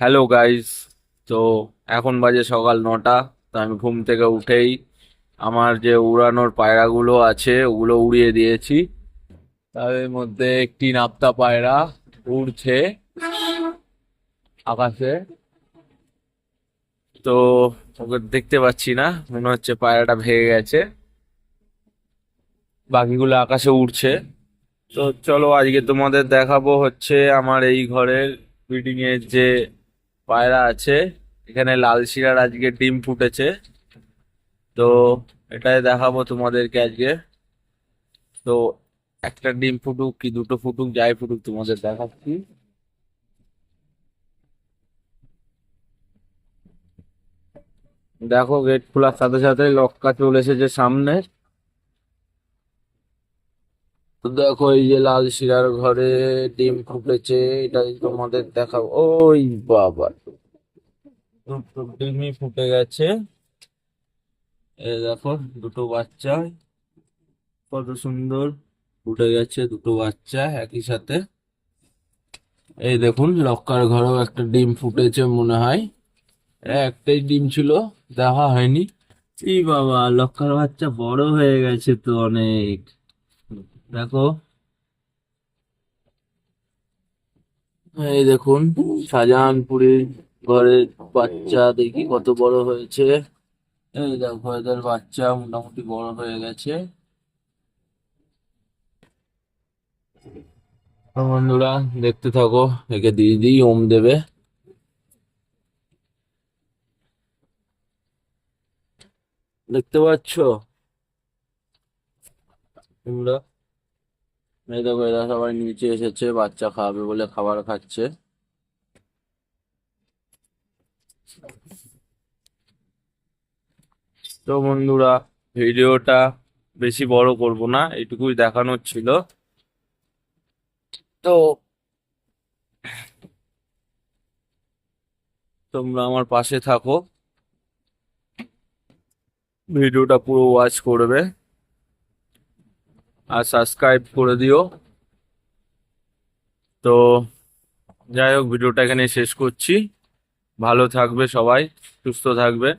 Hello guys তো এখন বাজে সকাল নটা, তো আমি ঘুম থেকে উঠেই আমার যে উড়ানোর পায়রাগুলো আছে, ওগুলো উড়িয়ে দিয়েছি। তাদের মধ্যে একটি নাপ্তা পায়রা উড়ছে আকাশে। তো ওকে দেখতে পাচ্ছি না, মনে হচ্ছে পায়রাটা ভেঙে গেছে। বাকিগুলো আকাশে উড়ছে। তো চলো আজকে তোমাদের দেখাবো হচ্ছে আমার এই ঘরের ব্রিডিং এর যে পায়রা আছে। এখানে লাল শিরার আজকে ডিম ফুটেছে। তো এটাই দেখাবো তোমাদেরকে আজকে। তো একটা ডিম ফুটুক কি দুটো ফুটুক, যাই ফুটুক তোমাদের দেখাচ্ছি। দেখো গেট খোলার সাথে সাথে লক্কা চলে এসেছে সামনে। দেখো এই যে লাল শিরার ঘরে ডিম ফুটেছে এটাই তোমাদের দেখাবো ওই বাবা। ডিমই ফুটে গেছে। এই দেখো, দুটো বাচ্চা। কত সুন্দর ফুটে গেছে দুটো বাচ্চা একই সাথে। এই দেখুন, লক্কার ঘরেও একটা ডিম ফুটেছে মনে হয়। একটাই ডিম ছিল, দেখা হয়নি। এই বাবা, লক্কার বাচ্চা বড় হয়ে গেছে তো অনেক। দেখো। এই দেখুন শাহজাহানপুরের ঘরের বাচ্চা, দেখি কত বড় হয়েছে। এই দেখো, এদের বাচ্চা মোটামুটি বড় হয়ে গেছে। বন্ধুরা, দেখতে থাকো, একে দিদি ওম দেবে। দেখতে পাচ্ছ? তোমরা দেখো এরা সবাই নিচে এসেছে, বাচ্চা খাওয়াবে বলে খাবার খাচ্ছে। তো বন্ধুরা, ভিডিওটা বেশি বড় করব না এটুকুই দেখানোর ছিল। তো তোমরা আমার পাশে থাকো। ভিডিওটা পুরো ওয়াচ করবে। আর সাবস্ক্রাইব করে দিও। তো যাই হোক, ভিডিওটা এখানে শেষ করছি। ভালো থাকবে সবাই, সুস্থ থাকবে।